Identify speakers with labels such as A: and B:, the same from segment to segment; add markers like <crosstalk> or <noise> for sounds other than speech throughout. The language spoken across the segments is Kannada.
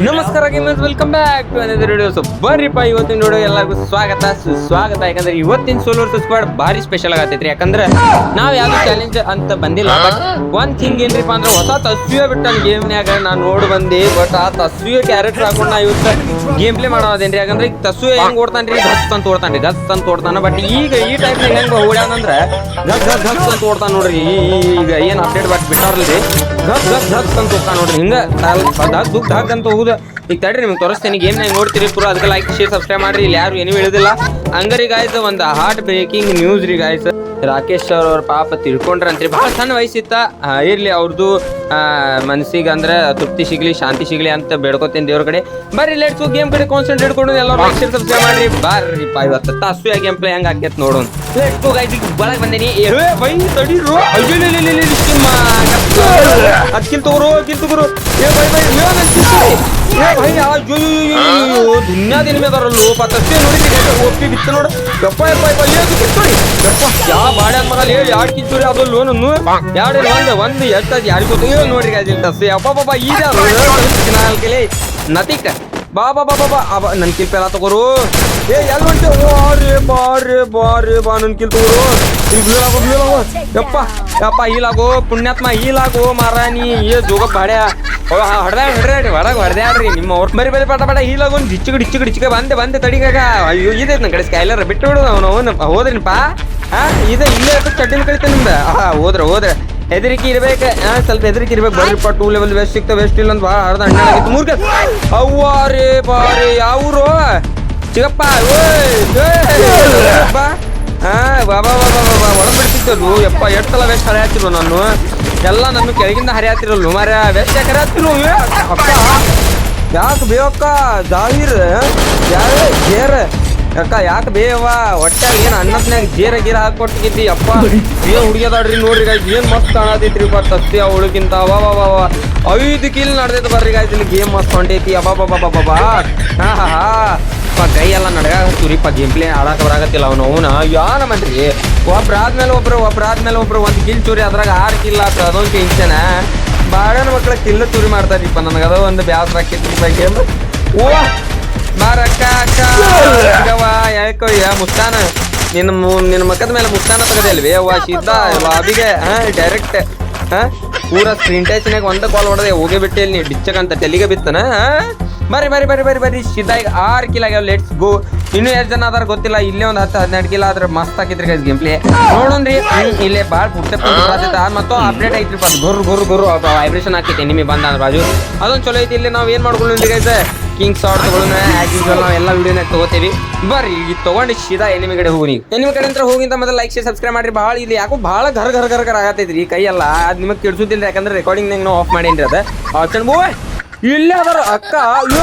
A: ನಮಸ್ಕಾರ gamers welcome back to another video so ಬರ್ರಿಪ್ಪ ಇವತ್ತಿನ ವಿಡಿಯೋ ಎಲ್ಲರಿಗೂ ಸ್ವಾಗತ. ಸ್ವಾಗತ ಯಾಕಂದ್ರೆ ಇವತ್ತಿನ ಸೋಲೋರ್ ಸ್ಕ್ವಾಡ್ ಭಾರಿ ಸ್ಪೆಷಲ್ ಆಗತೈತ್ರಿ ಯಾಕಂದ್ರೆ ನಾವು ಯಾವ್ದು ಚಾಲೆಂಜ್ ಅಂತ ಬಂದಿಲ್ಲ ಬಟ್ ಒಂದ್ ಥಿಂಗ್ ಏನ್ರಿಪ್ಪ ಅಂದ್ರೆ ಹೊಸ ತಸ್ವಿಯ ಬಿಟ್ಟ ಗೇಮ್ನ್ಯಾಗ ನಾನು ನೋಡಿ ಬಂದಿ ಬಟ್ ಆ ತಸ್ವಿಯ ಕ್ಯಾರೆಕ್ಟರ್ ಹಾಕೊಂಡು ನಾ ಇವತ್ತು ಗೇಮ್ ಪ್ಲೇ ಮಾಡೋದೇನ್ರಿ? ಯಾಕಂದ್ರೆ ಈಗ ತಸು ಹೆಂಗ್ ಓಡ್ತಾನ್ರಿ? ಗಸ್ ಅಂತ ಓಡ್ತಾನ್ರಿ. ಗಸ್ ಅಂತ ಓಡ್ತಾನ. ಬಟ್ ಈಗ ಈ ಟೈಪ್ ಹೆಂಗ್ ಓಡ್ಯಾನಂದ್ರೆ ಗಸ್ ಗಸ್ ಗಸ್ ಅಂತ ಓಡ್ತಾನ ನೋಡ್ರಿ. ಈಗ ಏನ್ ಅಪ್ಡೇಟ್ ಬಟ್ ಬಿಟ್ಟಾರಲ್ರಿ? ಗಸ್ ಗಸ್ ಗಸ್ ಅಂತ ಹೋಗ್ತಾನ ನೋಡ್ರಿ. ಹಿಂಗ ದುಗ್ ಧಗ್ ಅಂತ ಹೋಗುದ. ಈಗ ತಡ್ರಿ ನಿಮ್ಗೆ ತೋರಿಸ್ತೀನಿ ಗೇಮ್ ನಾಗ ನೋಡ್ತೀರಿ ಪುರ ಅದಕ್ಕೆ ಲೈಕ್ ಶೇರ್ ಸಬ್ಸ್ಕ್ರೈಬ್ ಮಾಡ್ರಿ. ಇಲ್ಲಿ ಯಾರು ಏನೂ ಹೇಳುದಿಲ್ಲ. ಹಂಗರಿ ಗಾಯ್ಸ್ ಒಂದು ಹಾರ್ಟ್ ಬ್ರೇಕಿಂಗ್ ನ್ಯೂಸ್ ರೀ ಗಾಯ್ಸ್ ರಾಕೇಶ್ ಸರ್ ಅವ್ರ ಪಾಪ ತಿಳ್ಕೊಂಡ್ರಂತ್ರಿ. ಭಾಳ ಸಣ್ಣ ವಯಸ್ಸಿತ್ತ. ಇರ್ಲಿ ಅವ್ರದ್ದು ಮನಸ್ಸಿಗೆ ಅಂದ್ರೆ ತೃಪ್ತಿ ಸಿಗ್ಲಿ ಶಾಂತಿ ಸಿಗ್ಲಿ ಅಂತ ಬೇಡ್ಕೋತೀನಿ ದೇವ್ರ ಕಡೆ. ಬರ್ರಿ ಲೆಟ್ಸ್ ಗೇಮ್ ಕಡೆ ಕಾನ್ಸಂಟ್ರೇಟ್ ಕೊಡೋದು ಎಲ್ಲರೂ ಲೈಕ್ ಶೇರ್ ಸಬ್ಸ್ಕ್ರೈಬ್ ಮಾಡ್ರಿ. ಪಾ ಇವತ್ತು ತಾಸು ಗೇಮ್ ಪ್ಲೇ ಹೆಂಗ್ ಆಕೈತ್ ನೋಡೋಣ ಲೆಟ್ಸ್ ಗೋ ಗೈಸ್ ಈಗ ಏ ಬೈ ತಡೀರು ಅಯ್ಯೋ ಲೇ, ಲೇ, ಲೇ, ಲೇ, ಸ್ಕಿಮ್ಮ. ಅದ್ ಕಿಲ್ ತಗೋರು ತಗೋರು. ಏ ಬೈ ಬೈ ದುನ್ಯಾ ದಿನ ಮೇದಾರಲ್ಲೋ ಪತ್ತಷ್ಟೇ ನೋಡಿ ಒಪ್ಪಿ ಬಿತ್ತು ನೋಡು. ಯಪ್ಪ ಯಪ್ಪ ಯಪ್ಪ ಏದು ಕಿತ್ತೋರಿ ಯಪ್ಪ, ಯಾ ಬಾಡ್ಯ ಮಗ ಲೇ ಯಾಡ್ ಕಿತ್ತೋರಿ ಅದು ಲೋನು ಯಾಡ್ ಒಂದ್ ಒಂದ್ ಎಷ್ಟ್ ಯಾರಿಗೂ ಗೊತ್ತಿಲ್ಲ ನೋಡ್ರಿ ಗಾಜಿಲ್ ತಸ್ಸೆ ಯಪ್ಪ ಬಾಬಾ ಈಗ ನಾಲ್ಕಲೆ ನತಿಕ. ಬಾ ಬಾ ಬಾ ಬಾ ಬಾ. ಅಬ್ಬ ನನ್ ಕಿಲ್ ಪೆಲ ತಗೋರು ಏ ಎಲ್ ಹೊಂಟೆ ಬಾರೆ ಬಾರೆ ಬಾರೆ ಬಾ ನನ್ ಕಿಲ್ ತಗೋರು. ಈಗ ಬೀಳಾಗೋ ಯಪ್ಪ ಯಪ್ಪ ಹೀಲಾಗೋ ಪುಣ್ಯಾತ್ಮ ಮಾರ ನೀ ಏ, ಜೋಗ ಬಾಡ್ಯ. ಹೊಡೆದ, ಹೊಡ್ರಿ ಹೊರಗೆ ಹೊಡೆದ್ಯಾಡ್ರಿ ನಿಮ್ಮ ಅವ್ರ ಬರಿ ಬರಿ ಪಟ ಪಟ ಹೀಲಾಗೋ ಡಿಚ್ಚಿಗೆ ಡಿಚ್ಚಿಗೆ ಡಿಚ್ಚಿಗೆ, ಬಂದೆ ಬಂದೆ, ತಡಿಗಾಗ. ಅಯ್ಯೋ, ಇದೆ ನನ್ನ ಕಡೆ ಸ್ಕೈಲರ್ ಬಿಟ್ಟು ಬಿಡು, ಅವನು ಹೋದ್ರಿನಪ್ಪ ಹಾ ಇದೆ, ಇಲ್ಲೇ ಚಡ್ಡಿನ ಕಳಿತ ನಿಮ್ದು ಹಾ ಹೋದ್ರೆ, ಹೋದ್ರ. ಹೆದರಿಕೆ ಇರ್ಬೇಕು. ಸ್ವಲ್ಪ ಹೆದರಿಕೆ ಇರ್ಬೇಕು. ಬರ್ರಿಪ್ಪ ಟೂ ಲೆವೆಲ್ ವೆಸ್ಟ್ ಸಿಕ್ತ ವೆಸ್ಟ್ ಇಲ್ಲ ಅಂತ ಭಾಳ ಹರ್ದ ಹಣ್ಣಾಗಿತ್ತು ಮೂರ್ಕ ಅವ್ವಾರೇ ಬಾರಿ. ಯಾವ್ರು? ಚಿಗಪ್ಪ. ಬಾ ಹಾ ಬಾಬಾ ಬಾಬಾ ಬಾಬಾ ಒಳಗ್ ಬಿಡ್ತಿತ್ತು ಯಪ್ಪ, ಎಷ್ಟು ಸಲ ವೆಸ್ಟ್ ಹರಿಯಾತಿರು ನಾನು? ಎಲ್ಲ ನನ್ನ ಕೆಳಗಿಂದ ಹರಿಯಾತಿರಲ್ಲು. ಮಾರ್ಯ ವೆಸ್ಟ್ ಯಾಕೆ ಹರಿಯಾತಿರು ಅಪ್ಪ. ಯಾಕೆ ಬೇಕಾ ಜಾಹೀರ್ ಯಾರೇ ಜೇರ್ ಅಕ್ಕ ಯಾಕೆ ಬೇವ ಒಟ್ಟ ಏನು ಅನ್ನತ್ನಾಗ ಜೀರ ಗೀರ ಹಾಕೊಟ್ಟಿದ್ದಿ ಅಪ್ಪ, ಏನ್ ಹುಡುಗದಾಡ್ರಿ ನೋಡ್ರಿ ಗಾಯ್ಸ್ ಏನ್ ಮಸ್ತ್ ಕಾಣತೈತ್ರಿ ಬಾ ತಸ್ತಿ ಅವಳಕ್ಕಿಂತ ಅವ ವಾ ವಾ ಐದು ಕಿಲ್ ನಡ್ದೈತೆ ಬರ್ರಿ ಗಾಯ್ಸ್ ಇಲ್ಲಿ ಗೇಮ್ ಮಸ್ತ್ ಹೊಂಟೈತಿ. ಅಬಾ, ಬಾ ಬಾ ಬಾ ಹಾ ಹಾ ಹಾ. ಕೈ ಎಲ್ಲ ನಡಗಾಕತ್ತೀವ್ರಿಪ್ಪ ಗೇಮ್ ಪ್ಲೇ ಆಡಾಕ ಬರಾಕತ್ತಿಲ್ಲ ಅವನು, ಅವನ. ಯಾನ ಮಂದ್ರಿ ಒಬ್ರು ಆದ್ಮೇಲೆ ಒಬ್ರು ಒಬ್ರು ಆದ್ಮೇಲೆ ಒಬ್ರು ಒಂದು ಕಿಲ್ ಚೂರಿ ಅದ್ರಾಗ ಆರು ಕಿಲ್ ಆತ. ಅದೊಂದು ಟೆನ್ಷನ್ ಬಾಳನ ಮಕ್ಳ ಕಿಲ್ಲ ಚೂರಿ ಮಾಡ್ತಾರಿಪ್ಪ, ನನಗೆ ಅದು ಒಂದು ಬ್ಯಾಸರ ಗೇಮ್ ಓ ಬಾರಕ್ಕ ಅಕ್ಕ ಅಕ್ಕವ್ವ, ಯಾಕೋ ಯಾ ಮುಸ್ತಾನ. ನಿನ್ನ ಮು- ನಿನ್ನ ಮಕ್ಕದ ಮೇಲೆ ಮುಸ್ತಾನ ತಗದಲ್ವೇ ಅವ್ವ ಸಿದ್ಧ ಬಾಬಿಗೆ ಹಾ ಡೈರೆಕ್ಟ್ ಹಾ? ಪೂರ ಸ್ಕ್ರೀನ್ ಟಚ್ನಾಗ ಒಂದ ಕಾಲ್ ಹೊಡೆದೆ ಹೋಗೇ ಬಿಟ್ಟೆ ನೀ ಡಿಚ್ಚಕಂತ ತೆಲಿಗೆ ಬಿತ್ತನ ಹಾ? ಬರ್ರಿ ಬರ್ರಿ ಬರ್ರಿ ಬರ್ರಿ ಬರ್ರಿ ಸಿದ್ಧ ಈಗ ಆರು ಕಿಲ್ ಆಗ್ಯಾವ ಲೆಟ್ಸ್ ಗೋ ಇನ್ನೂ ಎಷ್ಟು ಜನ ಅದಾರ ಗೊತ್ತಿಲ್ಲ. ಇಲ್ಲೇ ಒಂದು ಹತ್ತು ಹದಿನೆಂಟು ಕಿಲ ಆದ್ರೆ ಮಸ್ತ್ ಆಕಿತ್ರಿ ಗೈಸ್ ಗೇಮ್ ಪ್ಲೇ ನೋಡೋಣ್ರಿ ಇಲ್ಲಿ ಭಾಳ ಪುಟ್ಟ ಮತ್ತು ಅಪ್ಡೇಟ್ ಐತ್ರಿ ಗುರು ಗುರು ಗುರು ವೈಬ್ರೇಷನ್ ಹಾಕೈತಿ ನಿಮಗೆ ಬಂದ ಅಂದ್ರೆ ಬಾಜು ಅದೊಂದು ಚಲೋ ಐತಿ ಇಲ್ಲಿ ನಾವು ಏನು ಮಾಡ್ಕೊಳ್ಳಿ ಗೈಸ್ ಕಿಂಗ್ ಶಾರ್ಟ್ ತಗೊಳ್ಳೋಣ ನಾವು ಎಲ್ಲ ವಿಡಿಯೋನಾಗ ತಗೋತೀವಿ. ಬರ್ರಿ ಈಗ ತಗೊಂಡು ಸೀದಾ ಎನಿಮಿ ಕಡೆ ಹೋಗಿ ಎನಿಮಿ ಕಡೆ ಅಂತ ಹೋಗಿಂತ ಮೊದಲು ಲೈಕ್ ಶೇರ್ ಸಬ್ಸ್ಕ್ರೈಬ್ ಮಾಡಿ ಭಾಳ ಇಲ್ಲಿ ಯಾಕೋ ಭಾಳ ಘರ್ ಘರ್ ಘರ್ ಘರ್ ಆಗತ್ತೈತ್ರಿ ಎಲ್ಲ. ಅದು ನಿಮಗೆ ಕೆಡ್ಸುದಿಲ್ಲ ಯಾಕಂದ್ರೆ ರೆಕಾರ್ಡಿಂಗ್ ನಾವು ಆಫ್ ಮಾಡೇನ್ರಿ ಅದು. ಆಪ್ಷನ್ ಇಲ್ಲೇ ಅದರ ಅಕ್ಕ. ಅಯ್ಯೋ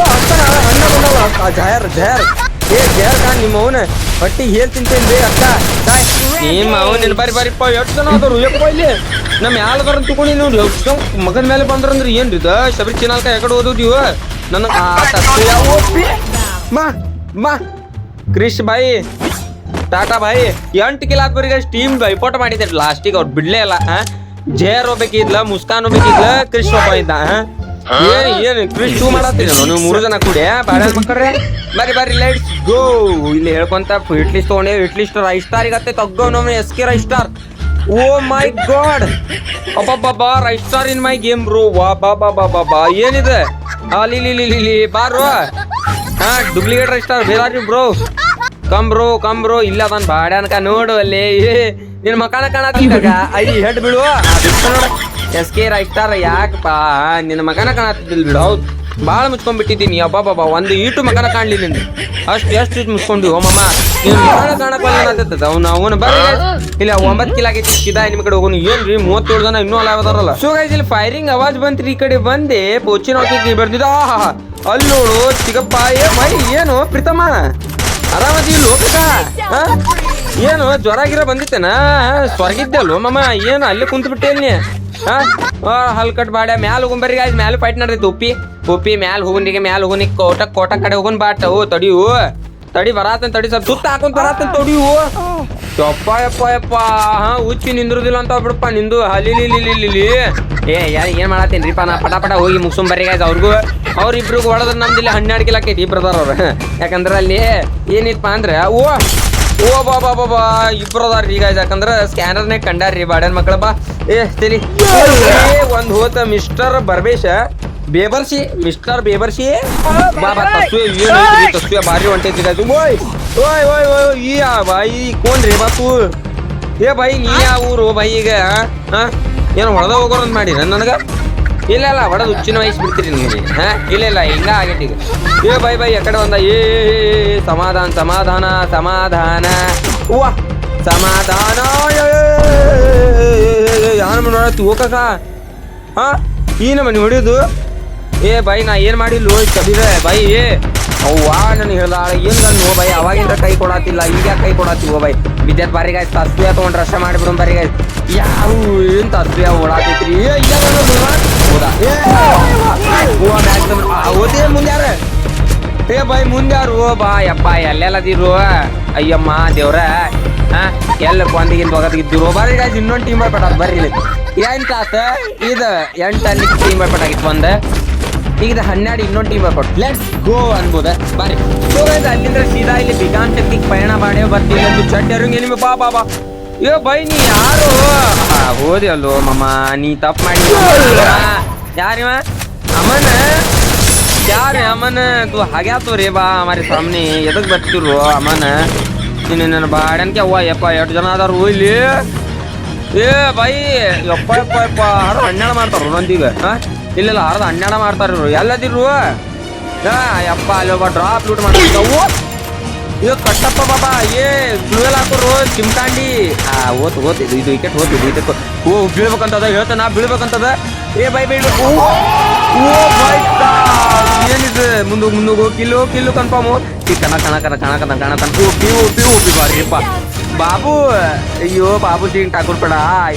A: ಅಕ್ಕ ಜಯರ್ ಜಯರ್. ಏ ಜಯರ್ ಖಾನ್ ನಿಮ್ಮ ಅವನ ಹೊಟ್ಟಿ ಹೇಳ್ ತಿಂತೇನ್ರಿ ಅಕ್ಕ. ಸಾಯ್. ನಿಮ್ಮ ಬಾರಿ ಬರ್ರಿಪ್ಪ ಎಷ್ಟು ಜನ ಯಪ್ಪ ಇಲ್ಲಿ. ನಮ್ಮ ಯಾವ್ದಾರ ತಗೊಂಡಿ ನೀವು ಎಷ್ಟು ಮಗನ ಮೇಲೆ ಬಂದ್ರಂದ್ರೆ? ಏನ್ರಿ ಇದು? ಶಬರಿ ಚಿನಾಲ್ಕ ಯಾಕಡೆ ಓದೋದಿವ ಒಪ್ಪಿ ಮಾ ಮಾ. ಕ್ರಿಶ್ ಬಾಯಿ. ಟಾಟಾ ಬಾಯಿ. ಎಂಟು ಕಿಲ ಆದ್ವರೆಗೆ ಟೀಮ್ ಬೈಪೋಟ ಮಾಡಿದ್ದಾರೆ ಲಾಸ್ಟಿಗೆ ಅವ್ರು ಬಿಡ್ಲೇ ಇಲ್ಲ? ಜೇರ್ ಹೋಗ್ಬೇಕಿದ್ಲ ಮುಸ್ಕಾನ್ ಹೋಗ್ಬೇಕಿದ್ಲ ಕ್ರಿಶ್ ಒಬ್ಬ ಇದ್ದ, ಆ? ಏನ್ ಏನ್ ಕ್ರಿಶ್ ಟೂ ಮಾಡತ್ತೀರಿ ನೀವು ಮೂರು ಜನ ಕೂಡಿ ಬಾಳ ಮಕ್ಕಳ್ರೆ. ಬಾರಿ ಬರ್ರಿ ಲೆಟ್ಸ್ ಗೋ ಇಲ್ಲಿ ಹೇಳ್ಕೊಂತ ಲಿಸ್ಟ್ ತಗೊಂಡೆ ಹಿಟ್ ಲಿಸ್ಟ್ ರೈ ಸ್ಟಾರ್ ಈಗತ್ತೆ, ತಗ್ಗೋ ನಮ್ಮ S K Rai star oh my god ಅಬ್ಬಬ್ಬಬ್ಬ Rai star in my game bro ವಾ, ಬಾ ಬಾ ಬಾ ಬಾ ಬಾ. ಏನಿದೆ? ಅಲ್ಲಿ ಇಲ್ಲಿ ಇಲ್ಲಿ ಬಾರೋ ಹಾ ಡೂಪ್ಲಿಕೇಟ್ ರೈ ಸ್ಟಾರ್ ಬೇರೆ bro come bro come bro ಇಲ್ಲ ಅದನ್ ಬಾಡ್ಯಾನಕ ನೋಡು ಅಲ್ಲಿ. ನಿನ್ನ ನಿನ್ ಮಕಾನ ಕಾಣತ್ತಿದ್ದಾಗ ಐ, ಹೆಡ್ ಬಿಡು ಎಸ್ ಕೆ ರಾಯ್ ಸ್ಟಾರ್ ಯಾಕಪ್ಪ? ನಿನ್ನ ಮಗನ ಕಾಣತ್ತಿದ್ದಿಲ್ಲ ಬಿಡು. ಹೌದು. ಭಾಳ ಮುಚ್ಕೊಂಡ್ಬಿಟ್ಟಿದ್ದೀನಿ. ಅಬ್ಬಾ ಬಾಬಾ ಒಂದು ಈಟು ಮಗನ ಕಾಣ್ಲಿಲ್ಲ ನಿಂದು. ಅಷ್ಟು, ಎಷ್ಟು ಮುಚ್ಕೊಂಡು ಓ ಮಮ್ಮ ನಿನ್ನ ಮಗನ ಅಂತ ಅವ್ನು, ಅವನು ಬರ್ರಿ. ಇಲ್ಲ, ಒಂಬತ್ತು ಕಿಲ ಆಗೈತಿ ಸಿದಾ ನಿಮ್ಮ ಕಡೆ ಹೋಗೋನು. ಏನ್ರಿ, ಮೂವತ್ತೇಳು ಜನ ಇನ್ನೂ ಅಲ್ಲ ಯಾವ್ದಾರಲ್ಲ ಸೊ ಗೈಸ್ ಇಲ್ಲಿ ಫೈರಿಂಗ್ ಅವಾಜ್ ಬಂತ್ರಿ ಈ ಕಡೆ ಬಂದೆ. ಪೋಚಿನ ಹಾಕಿ ಬರ್ದಿದ್ದ ಅಲ್ಲಿ ನೋಡು, ಚಿಗಪ್ಪ, ಏ ಮೈ, ಏನು ಪ್ರೀತಮ್ಮ? ಆರಾಮದಿ ಲೋಕಕ ಏನು, ಜ್ವರ ಗಿರ ಬಂದಿತ್ತೇನ? ಸ್ವರ್ಗಿದ್ದಲ್ವ ಮಮ್ಮ ಏನು, ಅಲ್ಲಿ ಕುಂತು ಬಿಟ್ಟೇನಿ ಹಾ ಹಲ್ಕಟ್ ಬಾಡ ಮ್ಯಾಲ ಹೋಗ್ಬರ್ರಿ ಗಾಯ್ಸ್ ಮ್ಯಾಲ ಫೈಟ್ ನಡ್ದೈತಿ ಉಪ್ಪಿ. ಉಪ್ಪಿ ಮ್ಯಾಲ ಹೋಗನಿಗೆ ಮ್ಯಾಲ ಹೋಗುನಿ ಕೋಟ ಕೋಟ ಕಡೆ ಹೋಗನ್ ಬಾಟ ಓ ತಡಿಯು ತಡಿ ಬರಾತನ್, ತಡಿ ಸರ್ ಸುತ್ತ ಹಾಕೊಂಡ್ ಬರಾತನ್ ತಡಿಯು ಯಪ್ಪ ಯಪ್ಪ ಯಪ್ಪ. ಹಾ, ಉಚ್ಚಿ ನಿಂದ್ರುದಿಲ್ಲ ಅಂತ ಬಿಡಪ್ಪ ನಿಂದು. ಹಲಿಲಿಲಿಲಿಲಿ. ಏ ಯಾರು ಏನ್ ಮಾಡತ್ತೀನ್ರಿಪ್ಪ ನಾ ಪಟ ಪಟ ಹೋಗಿ ಮುಗಿಸ್ ಬರ್ರಿ ಗಾಯ್ಸ್ ಅವ್ರಿಗೂ. ಅವ್ರಿಬ್ರಿಗೂ ಹೊಡೆದ್ರೆ ನಮ್ದಿಲ್ಲ ಹನ್ನೆರಡು ಕಿಲೋ ಆಕೈತಿ ಇಬ್ರದಾರ ಅವ್ರು. <laughs> ಯಾಕಂದ್ರೆ ಅಲ್ಲಿ ಏನಿತ್ತಪ್ಪ ಅಂದ್ರೆ, ಓ ಓ ಬಾ ಬಾ ಬಾ ಬಾ. ಇಬ್ರು ಅದಾರ ಈಗ ಯಾಕಂದ್ರ ಸ್ಕ್ಯಾನರ್ನೇ ಕಂಡಾರ್ರಿ ಬಾಡ್ಯಾನ ಮಕ್ಕಳ ಬಾ. ಏ ತಲಿ ಒಂದ್ ಹೋತ ಮಿಸ್ಟರ್ ಬರ್ಬೇಶ. ಬೇಬರ್ಸಿ ಮಿಸ್ಟರ್ ಬೇಬರ್ಸಿ ಬಾ ಬಾ ತಸ್ವೆ ಏನೈತ್ರಿ ತಸ್ವೆ ಭಾರಿ ಹೊಂಟೈತಿ ಗಾಯ್ಸ್ ಓಯ್ ಓಯ್ ಓಯ್ ಓಯ್ ಈ ಆ ಬಾಯಿ ಕೋನ್ ರೀ ಬಾಪು. ಏ ಬಾಯಿ ನೀ ಯಾವ ಊರು ಬಾಯಿ ಈಗ ಹಾ ಏನು ಹೊಡೆದ ಹೋಗೋಣ ಅಂತ ಮಾಡಿರ ನನಗ? ಇಲ್ಲ ಇಲ್ಲ ಹೊಡೆದು ಹುಚ್ಚಿನ ವಯಸ್ಸು ಬಿಡ್ತೀರಿ ನಿಮಗೆ ಹಾ ಇಲ್ಲ ಇಲ್ಲ ಹಿಂಗ ಆಗೈತಿ ಈಗ ಏ ಬೈ ಬೈ ಆ ಒಂದ ಏ ಸಮಾಧಾನ ಸಮಾಧಾನ ಸಮಾಧಾನ ವಾ ಸಮಾಧಾನ ಯಾರು ನೋಡತ್ತಿ ಹೋಗಕ್ಕ ಹಾ ಈ ನಮ್ಮನೆ ಹೊಡಿಯೋದು ಏ ಬೈ ನಾ ಏನು ಮಾಡಿಲ್ಲ ಕಬಿದ ಬೈ ಏ ಅವ್ವಾ ನನಗೆ ಹೇಳ್ದ ಏನು ಗಂಡು ಹೋ ಬೈ ಅವಾಗಿಂದ ಕೈ ಕೊಡತ್ತಿಲ್ಲ ಈಗ ಕೈ ಕೊಡಾತಿ ಬೈ ವಿದ್ಯಾರ್ಥಿ ಬಾರಿ ಗಾಯ್ತು ತಸ್ಬಿಯ ತೊಗೊಂಡು ರಶ ಮಾಡಿಬಿಡು ಬಾರಿ ಗಾಯ್ತು ಯಾರು ಏನು ತಸ್ವಿಯ ಓಡಾತೈತ್ರಿ ಏ ಓದೇ ಮುಂದೆ ಏ ಬಾಯ್ ಮುಂದೆ ಯಾರು ಓ ಬಾ ಯಪ್ಪ ಎಲ್ಲೆಲ್ಲದಿರು ಅಯ್ಯಮ್ಮ ದೇವ್ರ ಹಾ ಎಲ್ಲ ಕೊಂದಿಗಿಂದ ಹೋಗೋದಿದ್ರು ಬರ್ರಿ ಗಾಯ್ಸ್ ಇನ್ನೊಂದು ಟೀಮ್ ಬರ್ಬೇಡ ಬರ್ರಿ ಇಲ್ಲಿ ಎಂಟು ಇದು ಎಂಟಲ್ಲಿ ಟೀಮ್ ಬರ್ಬೇಕಾಗಿತ್ತು ಒಂದು ಈಗ ಇದು ಹನ್ನೆರಡು ಇನ್ನೊಂದು ಟೀಮ್ ಬರ್ಕೊಟ್ಟು ಲೆಟ್ಸ್ ಗೋ ಅನ್ಬೋದ ಬರ್ರಿ ಸೊ ಅಲ್ಲಿಂದ ಸೀದಾ ಇಲ್ಲಿ ಶಕ್ತಿಗೆ ಪಯಣ ಮಾಡೇ ಬರ್ತೀವಿ ಒಂದು ಚಡ್ಡರಂಗೆ ನಿಮಗೆ ಬಾ ಬಾ ಬಾ ಏ ಬೈ ನೀ ಯಾರು? ಹೋದಿ ಅಲ್ಲೋ ಮಮ್ಮ ನೀ ತಪ್ಪು ಮಾಡಿ ಯಾರಿವ ಅಮ್ಮನ ಯಾರು ಅಮ್ಮನ ತು ಹಾಗ್ಯಾತು ರೀ ಬಾ ಮಾರಿ ಸಾಮ್ನಿ ಎದಕ್ ಬರ್ತಿರು ಅಮ್ಮನ ನೀನು ನನ್ನ ಬಾಡನ್ಕೆ ಅವ್ವ ಯಪ್ಪ ಎಷ್ಟು ಜನ ಅದಾರು ಇಲ್ಲಿ? ಏ ಬೈ ಯಪ್ಪ ಯಪ್ಪ ಯಪ್ಪ ಹರ ಹನ್ನೆರಡು ಮಾಡ್ತಾರ ನಂದೀಗ ಹಾ ಇಲ್ಲ ಇಲ್ಲ ಹರದ ಹನ್ನೆರಡು ಮಾಡ್ತಾರ ಎಲ್ಲದಿರು ಯಪ್ಪ ಅಲ್ಲಿ ಒಬ್ಬ ಡ್ರಾಪ್ ಲೂಟ್ ಮಾಡ್ತಾವು ಇದು ಕಟ್ಟಪ್ಪ ಬಾಬಾ ಏ ಫ್ಲೂಯಲ್ ಹಾಕೋರು ಚಿಮ್ಕಾಂಡಿ ಆ ಓತ್ ಓತ್ ಇದು ಇದು ವಿಕೆಟ್ ಓತ್ ಇದು ಇದಕ್ಕೆ ಓ, ಬೀಳ್ಬೇಕಂತದ, ಹೇಳ್ತಾನ ಬೀಳ್ಬೇಕಂತದ. ಏ, ಬೈ ಬೀಳ್ಬೇಕು ಓ ಬೈ ಏನಿದು? ಮುಂದು ಮುಂದುಗು ಕಿಲ್ಲು ಕಿಲ್ಲು ಕನ್ಫರ್ಮ್ ಈ ಕಣ ಕಣ ಕಣ ಕಣ ಕಣ ಕಣ ಕಣ. ಓಪಿ ಓಪಿ ಪಿ ಬಾರಿಪ್ಪ ಬಾಬು, ಅಯ್ಯೋ, ಬಾಬು ಸಿಂಗ್ ಠಾಕೂರ್ ಬೇಡ.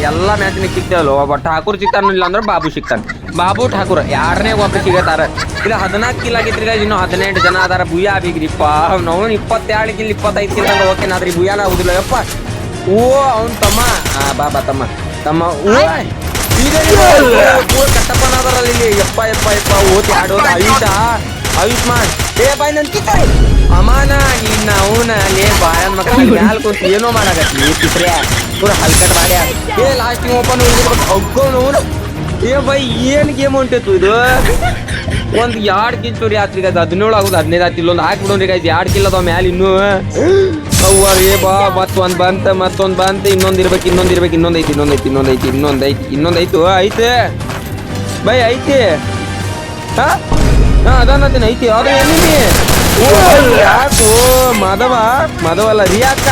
A: ಎಲ್ಲ ಮ್ಯಾಚ್ನ ಸಿಗ್ತಾವಲ್ಲ, ಒಬ್ಬ ಠಾಕೂರ್ ಸಿಗ್ತಾನಿಲ್ಲ ಅಂದ್ರೆ ಬಾಬು ಸಿಗ್ತಾನೆ. ಬಾಬು ಠಾಕೂರ್, ಯಾರನೇ ಒಬ್ರು ಸಿಗತಾರ. ಇಲ್ಲ ಹದಿನಾಲ್ಕು ಕಿಲ್ ಆಗಿದ್ರಿ ಗಾಯ್ಸ್ ಇನ್ನು ಹದಿನೆಂಟು ಜನ ಅದಾರ. ಭೂಯ ಬಿಗ್ರಿಪ್ಪ ಅವ್ನು ಇಪ್ಪತ್ತೆರಡು ಕಿಲ್ ಇಪ್ಪತ್ತೈದು ಕಿಲ್ ತನಕ ಓಕೆ ನಾದ್ರಿ ಭೂಯಾನ ಆಗುದಿಲ್ಲ. ಯಪ್ಪ. ಓ ಅವ್ನ್ ತಮ್ಮ. ಆ ಬಾಬಾ ತಮ್ಮ. ತಮ್ಮ ಓ ಕಟ್ಟಪ್ಪನ ಅದಾರಲ್ಲ ಇಲ್ಲಿ. ಯಪ್ಪ ಯಪ್ಪ ಯಪ್ಪ ಓತಿ ಆಡೋದು. ಆಯುಷ ಆಯುಷ್ಮಾನ್. ಏ ಬಾಯ್ ನನ್ ಕಿತ್ತರೆ ಅಮಾನ ನಿನ್ನ ಅವನ ಲೇ ಬಾಯ್ ಮಕ್ಕಳ ಮ್ಯಾಲ್ ಕೂತು ಏನೋ ಮಾಡಾಕತ್ತಿ. ಕಿತ್ರೆ ಪೂರ ಹಲ್ಕಟ್ ಬಾಡ್ಯ ಏ ಲಾಸ್ಟ್ ಓಪನ್ ಹೋಗ್ಕೊಂಡು ಏ ಬೈ ಏನ್ ಗೇಮ್ ಹೊಂಟಿತ್ತು ಇದು? ಒಂದ್ ಎರಡ್ ಕಿಲ್ ಚೋರಿ ಆತ್ರಿ ಗೈಸ್ ಹದಿನೇಳು ಆಗುದು, ಹದಿನೈದು ಆತಿಲ್ಲ ಒಂದು ಹಾಕ್ಬಿಡೋನ್ರಿ ಗೈಸ್ ಎರಡ್ ಕಿಲ್ ಅದಾವ ಮ್ಯಾಲ ಇನ್ನು. ಏ ಬಾ, ಮತ್ತೊಂದ್ ಬಂತ ಮತ್ತೊಂದ್ ಬಂತ. ಇನ್ನೊಂದ್ ಇರ್ಬೇಕು ಇನ್ನೊಂದ್ ಇರ್ಬೇಕು, ಇನ್ನೊಂದ್ ಐತಿ ಇನ್ನೊಂದ್ ಐತಿ ಇನ್ನೊಂದ್ ಐತಿ ಇನ್ನೊಂದ್ ಐತಿ, ಇನ್ನೊಂದ್ ಐತು. ಐತೆ. ಬೈ, ಐತಿ. ಹಾ? ಅದನ್ನ ಅದನ್ನ ಐತಿ. ಆದ್ರೆ ಎಲ್ಲಿ ಯಾಕೋ, ಮಾಧವ ಮಾಧವ ಅಲ್ಲ ರಿಯಾ ಅಕ್ಕ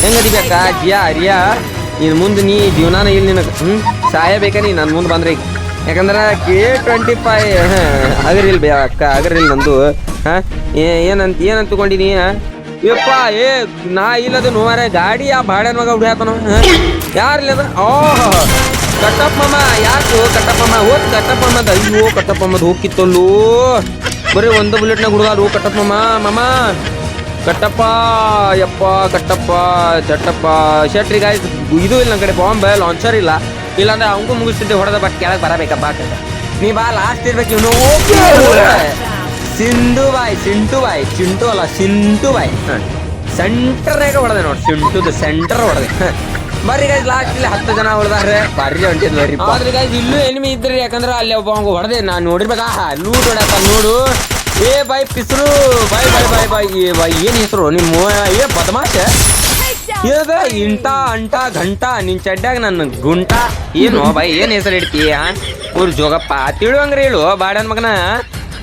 A: ಹೆಂಗ ಅದಿಬೇಕಾ? ಜಿಯಾ ರಿಯಾ. ನೀನ್ ಮುಂದೆ ನೀ ಜೀವನಾನ ಇಲ್ಲಿ ನಿನಗೆ. ಹ್ಮ್? ಸಾಯಬೇಕ ನೀ? ನನ್ನ ಮುಂದೆ ಬಂದ್ರೆ. ಯಾಕಂದ್ರ ಕೆ ಟ್ವೆಂಟಿ ಫೈ ಅಗರಿಲ್ ಬೇ, ಅಕ್ಕ ಅಗರಿಲ್ ನಂದು, ಹಾಂ ಏನಂತ ಏನಂತ ತಗೊಂಡಿನಿ ಯಪ್ಪ, ಏ, ನಾ ಇಲ್ಲದ ನೋವಾರ, ಗಾಡಿ, ಆ ಬಾಡ್ಯಾನ ಮಗ ಹುಡ್ಯಾತನ ಯಾರಿಲ್ಲದ ಓ ಕಟ್ಟಪ್ಪ ಕಟ್ಟಪ್ಪಮ್ಮ ಯಾಕು ಕಟ್ಟಪ್ಪ ಮಾಮ? ಹೋದ್ ಕಟ್ಟಪ್ಪ ಮಾಮದ, ಅಯ್ಯೋ, ಕಟ್ಟಪ್ಪ ಮಾಮದ ಹೋಗಿತ್ತಲ್ಲೋ ಬರೀ ಒಂದು ಬುಲೆಟ್ನಾಗ ಹುಡುಗಾರು ಕಟ್ಟಪ್ಪ ಮಮ್ಮ ಮಾಮ. ಕಟ್ಟಪ್ಪ, ಯಪ್ಪ, ಕಟ್ಟಪ್ಪ, ಚಟ್ಟಪ್ಪ. ಶೆಟ್ರಿ ಗಾಯ್ಸ್ ಇದು ಇಲ್ಲ ನನ್ನ ಕಡೆ, ಬಾಂಬ್ ಲಾಂಚರ್ ಇಲ್ಲ. ಇಲ್ಲಾಂದ್ರೆ ಅವಂಗೂ ಮುಗಿಸ್ತಿದ್ದೆ ಹೊಡೆದ ಬಟ್ ಕೆಳಗೆ ಬರಬೇಕಪ್ಪ ನೀ ಬಾ ಲಾಸ್ಟ್ ಇರ್ಬೇಕು ಇವನು ಸಿಂಧು ಬಾಯ್ ಸಿಂಟು ಬಾಯ್ ಚಿಂಟು ಅಲ್ಲ ಸಿಂಟು ಬಾಯ್ ಸೆಂಟರ್ನಾಗ ಹೊಡೆದೆ ನೋಡಿ ಸಿಂಟುದು ಸೆಂಟರ್ ಹೊಡೆದೆ. ಬರ್ರಿ ಗೈಸ್ ಲಾಸ್ಟ್ ಇಲ್ಲಿ ಹತ್ತು ಜನ ಹೊಡೆದಾರೆ ಬರ್ರಿ ಹೊಂಟಿದ್ ಬರ್ರಿ ಆದ್ರೆ ಗೈಸ್ ಇಲ್ಲೂ ಎನಿಮಿ ಇದ್ರಿ ಯಾಕಂದ್ರೆ ಅಲ್ಲಿ ಒಬ್ಬ ಅವ್ನು ಹೊಡೆದೆ. ನಾನು ನೋಡಿರ್ಬೇಕಾ. ಲೂಟ್ ಹೊಡ್ಯಾಕ ನೋಡು. ಏ ಬಾಯ್ ಪಿಸ್ರು. ಬಾಯ್ ಬಾಯ್ ಬಾಯ್ ಬಾಯ್. ಏ ಬಾಯ್ ಏನ್ ಹೆಸರು? ನಿಮ್ಮ ಏ ಬದಮಾಶ? ಏದ ಇಂಟ, ಅಂಟ, ಘಂಟ, ನಿನ್ ಚಡ್ಡಾಗ ನನ್ನ ಗುಂಟ. ಏನು ಬಾಯ್, ಏನ್ ಹೆಸರು ಇಡ್ತೀಯ? ಊರ್ ಜೋಗಪ್ಪ. ತಿಳುವಂಗ್ರಿ ಹೇಳು, ಬಾಡನ್ ಮಗನ.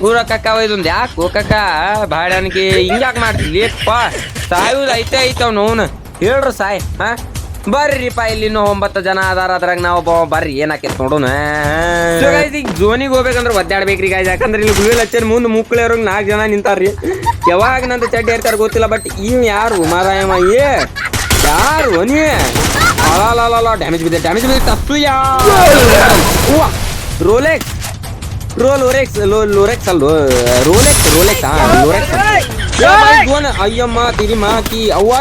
A: ಊರ ಕಕ್ಕ ಒಯ್ದೊಂದ್ ಯಾಕೋ ಕಕ್ಕ ಬಾಡನ್ಗೆ ಹಿಂಗ್ಯಾಕ್ ಮಾಡ್ತಿಲ್ಲ ಲೇಪ್ಪ ಸಾಯುದು ಐತೆ ಐತವ್ ನೋವ್ನ ಹೇಳ್ರು ಸಾಯ್, ಹಾ? ಬರ್ರಿಪ್ಪ, ಇಲ್ಲಿ ಇನ್ನೂ ಒಂಬತ್ತು ಜನ ಅದಾರ, ಅದ್ರಾಗ ನಾವು ಬರ್ರಿ ಏನಾಕೈತಿ ನೋಡೋಣ ಈಗ ಜೋನಿಗೆ ಹೋಗ್ಬೇಕಂದ್ರೆ ಒದ್ದಾಡ್ಬೇಕ್ರಿ ಗಾಯ್ಸ್ ಯಾಕಂದ್ರೆ ಇಲ್ಲಿ ಗುಳಿ ಹಚ್ಚರ್ ಮುಂದೆ ಮುಕ್ಕಳಿಯವ್ರಿಗೆ ನಾಲ್ಕು ಜನ ನಿಂತಾರ್ರಿ. ಯಾವಾಗ ನಂದು ಚಡ್ಡಿ ಇರ್ತಾರೆ ಗೊತ್ತಿಲ್ಲ ಬಟ್ ಇವ್ ಯಾರು? ಮಾರಾಯಮ್ಮ, ಏ! ಯಾರು ನೀ? ಅಲಾಲ ಡ್ಯಾಮೇಜ್ ಬಿದ್ದೆ ಡ್ಯಾಮೇಜ್ ಬಿದ್ದೆ. ತಪ್ಪು ಯಾ ರೋಲೆಕ್ಸ್ ರೋ ಲೋರೆಕ್ಸ್ ಲೋ ಲೋರೆಕ್ಸ್ ಅಲ್ಲ ರೋಲೆಕ್ಸ್ ರೋಲೆಕ್ಸ್ ಲೋರೆಕ್ಸ್ ಏ ಅಯ್ಯಮ್ಮ ತಿರಿ ಮಾಕಿ ಅವ್ವ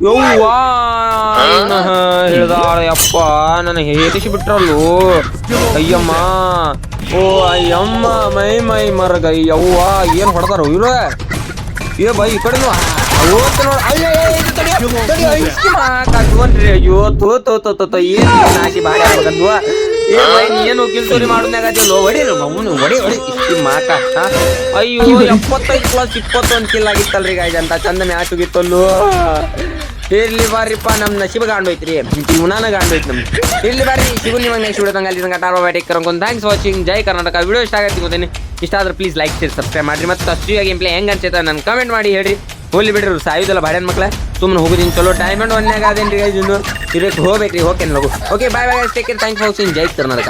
A: ಯವ್ವ ಹೇಳ್ದಾಳ ಯಪ್ಪ ನನ್ನ ಹೇರಿಸಿ ಬಿಟ್ರಲ್ಲು ಅಯ್ಯಮ್ಮ, ಓ, ಅಯ್ಯಮ್ಮ, ಮೈ ಮೈ, ಮರಗ ಯವ್ವ ಏನ್ ಹೊಡೆದಾರ, ಇವ್ರ? ಏ, ಬೈ, ಈ ಕಡೆ ನೋಡಿ ಅಯ್ಯೋ ತೋ ತೋ ತೋ ತೋ ತೋ ಏನ್ ಆಗ್ಬೇಕಂದ್ವ ಏ ಬೈ ನೀ ಏನು ಕಿಲ್ಸೋರಿ ಮಾಡೋದ್ನಾಗ ಅದಿಲ್ಲ ಹೊಡಿ ಅವನು ಹೊಡಿ ಹೊಡಿ ಇಷ್ಟಿ ಮಾಕ ಅಯ್ಯೋ ಎಪ್ಪತ್ತೈದು ಪ್ಲಸ್ ಇಪ್ಪತ್ತೊಂದು ಕಿಲ್ ಆಗಿತ್ತಲ್ರಿ ಗಾಯ್ಸ್ ಅಂತ ಚಂದ ಮ್ಯಾಚ್ ಹೋಗಿತ್ತಲ್ಲು ಇರ್ಲಿ ಬಾರಿಪ್ಪ ನಮ್ ನಶೀಬ ಗಾಂಡೋಯ್ತ್ರಿ ಜೀವನಾನ ಗಾಂಡೋಯ್ತು ನಮ್ಗೆ ಇರ್ಲಿ ಬಾರಿ ಶಿವ ನಿಮಗೆ ನೆಕ್ಸ್ಟ್ ವಿಡಿಯೋ ತಂಗ ಅಲ್ಲಿ ಟಾರ್ ಬ್ಯಾಟಿಕ್ ಕರ್ಕೊಂಡು ಥ್ಯಾಂಕ್ಸ್ ವಾಚಿಂಗ್ ಜೈ ಕರ್ನಾಟಕ. ವಿಡಿಯೋ ಇಷ್ಟ ಆಗತ್ತೆ ಗೊತ್ತೇನೆ ಇಷ್ಟ ಆದ್ರೆ ಪ್ಲೀಸ್ ಲೈಕ್ ಶೇರ್ ಸಬ್ಸ್ಕ್ರೈಬ್ ಮಾಡ್ರಿ. ಮತ್ತೆ ಅಷ್ಟು ಗೇಮ್ ಪ್ಲೇ ಹೆಂಗ್ ಅನ್ಸುತ್ತೆ ನನ್ ಕಮೆಂಟ್ ಮಾಡಿ ಹೇಳ್ರಿ. ಹೋಗ್ಲಿ ಬಿಡ್ರಿ ಸಾಯುದಲ್ಲ ಬಾಡ್ಯಾನ ಮಕ್ಳ. ಸುಮ್ಮನೆ ಹೋಗುದಿನ್ ಚಲೋ ಡೈಮಂಡ್ ಒನ್ಯಾಗ ಅದೇನ್ರಿ ಗೈಸ್ ಇನ್ನು ಇರಕ್ಕೆ ಹೋಗ್ಬೇಕ್ರಿ, ಹೋಗ್ತೇನೆ ಲಗು. Okay bye bye take care thanks for watching Jai Karnataka.